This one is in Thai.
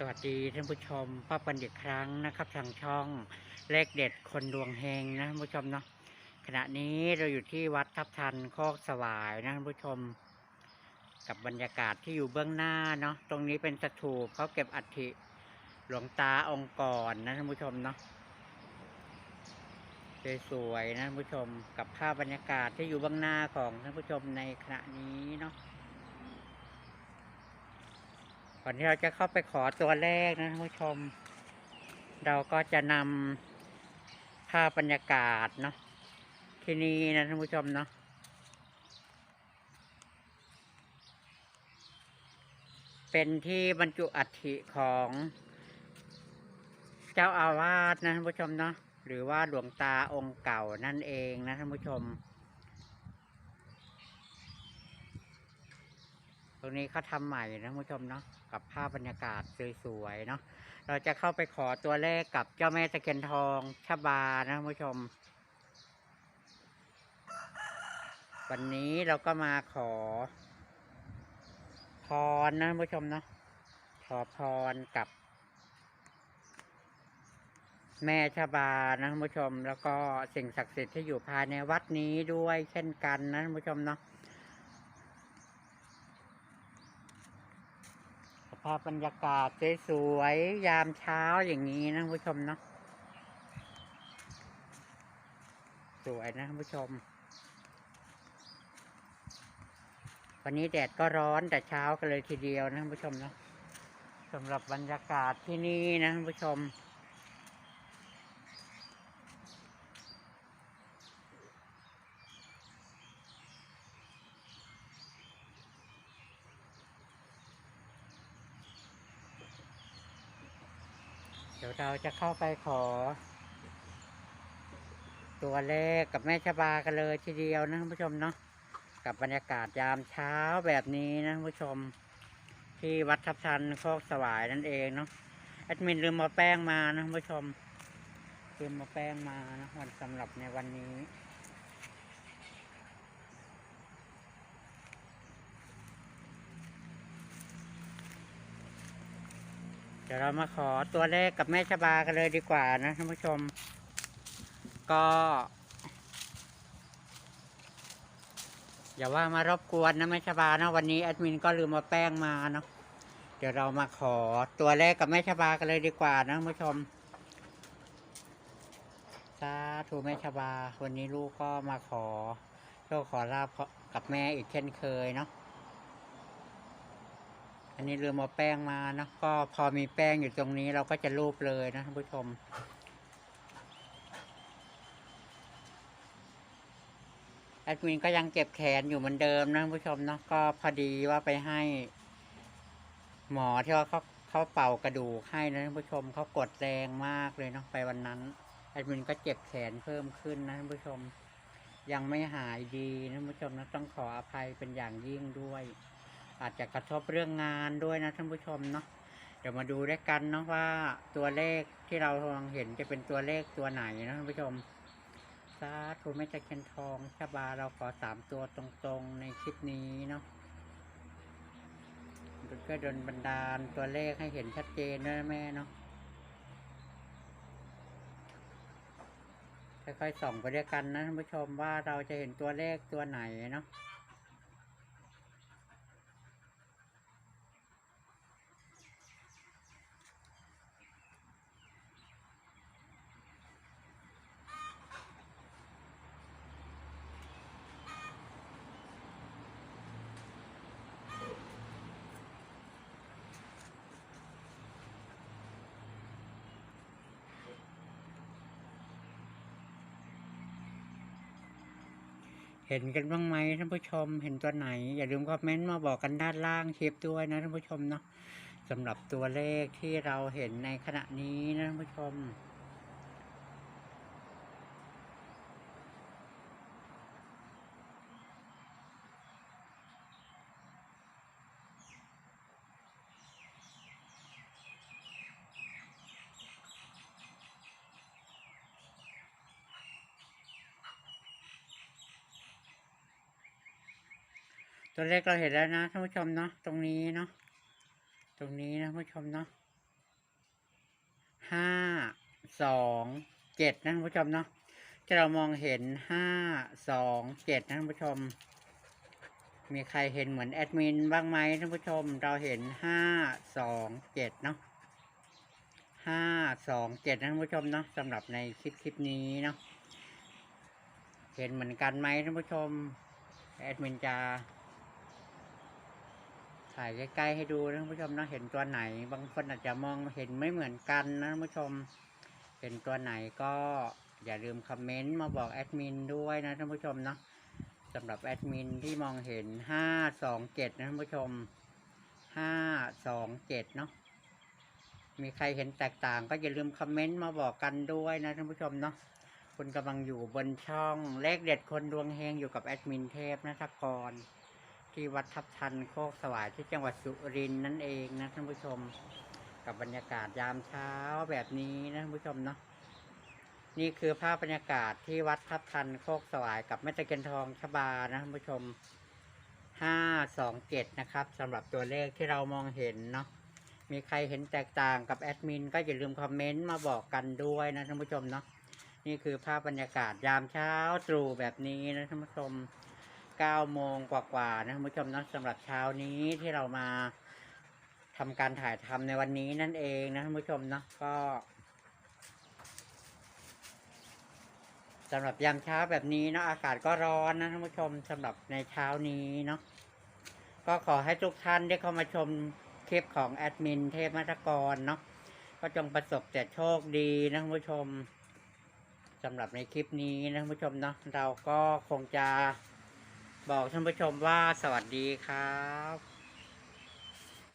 สวัสดีท่านผู้ชมพบกันอีกครั้งนะครับทางช่องเลขเด็ดคนดวงเฮงนะท่านผู้ชมเนาะขณะนี้เราอยู่ที่วัดทับทันโคกสวายนะท่านผู้ชม กับบรรยากาศที่อยู่เบื้องหน้าเนาะตรงนี้เป็นสถูปเขาเก็บอัฐิหลวงตาองค์ก่อนนะท่านผู้ชมเนาะสวยๆนะท่านผู้ชมกับภาพบรรยากาศที่อยู่เบื้องหน้าของท่านผู้ชมในขณะนี้เนาะ อนที่เราจะเข้าไปขอตัวแรกนะท่านผู้ชม เราก็จะนำภาพบรรยากาศเนาะที่นี่นะท่านผู้ชมเนาะเป็นที่บรรจุอัฐิของเจ้าอาวาสนะท่านผู้ชมเนาะหรือว่าหลวงตาองค์เก่านั่นเองนะท่านผู้ชม ตรงนี้เขาทำใหม่นะท่านผู้ชมเนาะ กับภาพบรรยากาศสวยๆเนาะเราจะเข้าไปขอตัวเลขกับเจ้าแม่ตะเคียนทองชบานะท่านผู้ชม วันนี้เราก็มาขอพรนะท่านผู้ชมเนาะขอพรกับ แม่ชบานะท่านผู้ชม แล้วก็สิ่งศักดิ์สิทธิ์ที่อยู่ภายในวัดนี้ด้วยเช่นกันนะท่านผู้ชมเนาะ ภาพบรรยากาศสวยๆยามเช้าอย่างนี้นะผู้ชมเนาะสวยนะผู้ชม วันนี้แดดก็ร้อนแต่เช้ากันเลยทีเดียวนะผู้ชมเนาะสำหรับบรรยากาศที่นี่นะผู้ชม เดี๋ยวเราจะเข้าไปขอ ตัวเลขกับแม่ชบากันเลยทีเดียวนะท่านผู้ชมเนาะกับบรรยากาศยามเช้าแบบนี้นะท่านผู้ชม ที่วัดทับทันโคกสวายนั่นเองเนาะแอดมินลืมมาแป้งมานะท่านผู้ชมลืมมาแป้งมานะวันสำหรับในวันนี้ เดี๋ยวเรามาขอตัวเลขกับแม่ชบากันเลยดีกว่านะท่านผู้ชม ก็อย่าว่ามารบกวนนะแม่ชบานะวันนี้แอดมินก็ลืมมาแป้งมาเนาะเดี๋ยวเรามาขอตัวเลขกับแม่ชบากันเลยดีกว่านะท่านผู้ชมสาธุแม่ชบา วันนี้ลูกก็มาขอโชคขอลาบกับแม่อีกเช่นเคยเนาะ อันนี้ลืมเอาแป้งมานะก็พอมีแป้งอยู่ตรงนี้เราก็จะรูปเลยนะท่านผู้ชม แอดมินก็ยังเก็บแขนอยู่เหมือนเดิมนะท่านผู้ชมเนาะก็พอดีว่าไปให้ หมอที่ว่าเขาเขาเป่ากระดูกให้นะท่านผู้ชมเขากดแรงมากเลยเนาะไปวันนั้น แอดมินก็เจ็บแขนเพิ่มขึ้นนะท่านผู้ชม ยังไม่หายดีนะท่านผู้ชมนะต้องขออภัยเป็นอย่างยิ่งด้วย อาจจะกระทบเรื่องงานด้วยนะท่านผู้ชมเนาะเดี๋ยวมาดูด้วยกันเนาะว่าตัวเลขที่เรามองเห็นจะเป็นตัวเลขตัวไหนนะท่านผู้ชมสาธุแม่ตะเคียนทองชบาเราขอสามตัวตรงๆในคลิปนี้เนาะก็ดนบันดาลตัวเลขให้เห็นชัดเจนด้วยนะแม่เนาะค่อยๆส่องไปด้วยกันนะท่านผู้ชมว่าเราจะเห็นตัวเลขตัวไหนเนาะ เห็นกันบ้างไหมท่านผู้ชม เห็นตัวไหน อย่าลืมคอมเมนต์มาบอกกันด้านล่างคลิปด้วยนะท่านผู้ชมเนาะสำหรับตัวเลขที่เราเห็นในขณะนี้นะท่านผู้ชม ตัวเลขเราเห็นแล้วนะท่านผู้ชมเนาะตรงนี้เนาะตรงนี้นะท่านผู้ชมเนาะห้าสองเจ็ดนะท่านผู้ชมเนาะที่เรามองเห็นห้าสองเจ็ดนะท่านผู้ชม มีใครเห็นเหมือนแอดมินบ้างไหมท่านผู้ชม เราเห็นห้าสองเจ็ดเนาะห้าสองเจ็ดนะท่านผู้ชมเนาะสำหรับในคลิปคลิปนี้เนาะเห็นเหมือนกันไหมท่านผู้ชมแอดมินจะ ถ่ายใกล้ๆให้ดูนะท่านผู้ชมนะเห็นตัวไหน บางคนอาจจะมองเห็นไม่เหมือนกันนะท่านผู้ชม เห็นตัวไหนก็อย่าลืมคอมเมนต์มาบอกแอดมินด้วยนะท่านผู้ชมเนาะสำหรับแอดมินที่มองเห็นห้าสองเจ็ดนะท่านผู้ชมห้าสองเจ็ดเนาะมีใครเห็นแตกต่างก็อย่าลืมคอมเมนต์มาบอกกันด้วยนะท่านผู้ชมเนาะคุณกำลังอยู่บนช่องเลขเด็ดคนดวงเฮงอยู่กับแอดมินเทพนัทกร ที่วัดทับทันโคกสวายที่จังหวัดสุรินทร์นั่นเองนะท่านผู้ชมกับบรรยากาศยามเช้าแบบนี้นะท่านผู้ชมเนาะนี่คือภาพบรรยากาศที่วัดทับทันโคกสวายกับแม่ตะเคียนทองชบานะท่านผู้ชมห้าสองเจ็ดนะครับสำหรับตัวเลขที่เรามองเห็นเนาะมีใครเห็นแตกต่างกับแอดมินก็อย่าลืมคอมเมนต์มาบอกกันด้วยนะท่านผู้ชมเนาะนี่คือภาพบรรยากาศยามเช้าตรู่แบบนี้นะท่านผู้ชม เก้าโมงกว่าๆนะท่านผู้ชมนะสำหรับเช้านี้ที่เรามาทำการถ่ายทำในวันนี้นั่นเองนะท่านผู้ชมเนาะก็สำหรับยามเช้าแบบนี้เนาะอากาศก็ร้อนนะท่านผู้ชมสำหรับในเช้านี้เนาะก็ขอให้ทุกท่านได้เข้ามาชมคลิปของแอดมินเทพมัตกรเนาะก็จงประสบแต่โชคดีนะท่านผู้ชมสำหรับในคลิปนี้นะท่านผู้ชมเนาะเราก็คงจะ บอกท่านผู้ชมว่าสวัสดีครับ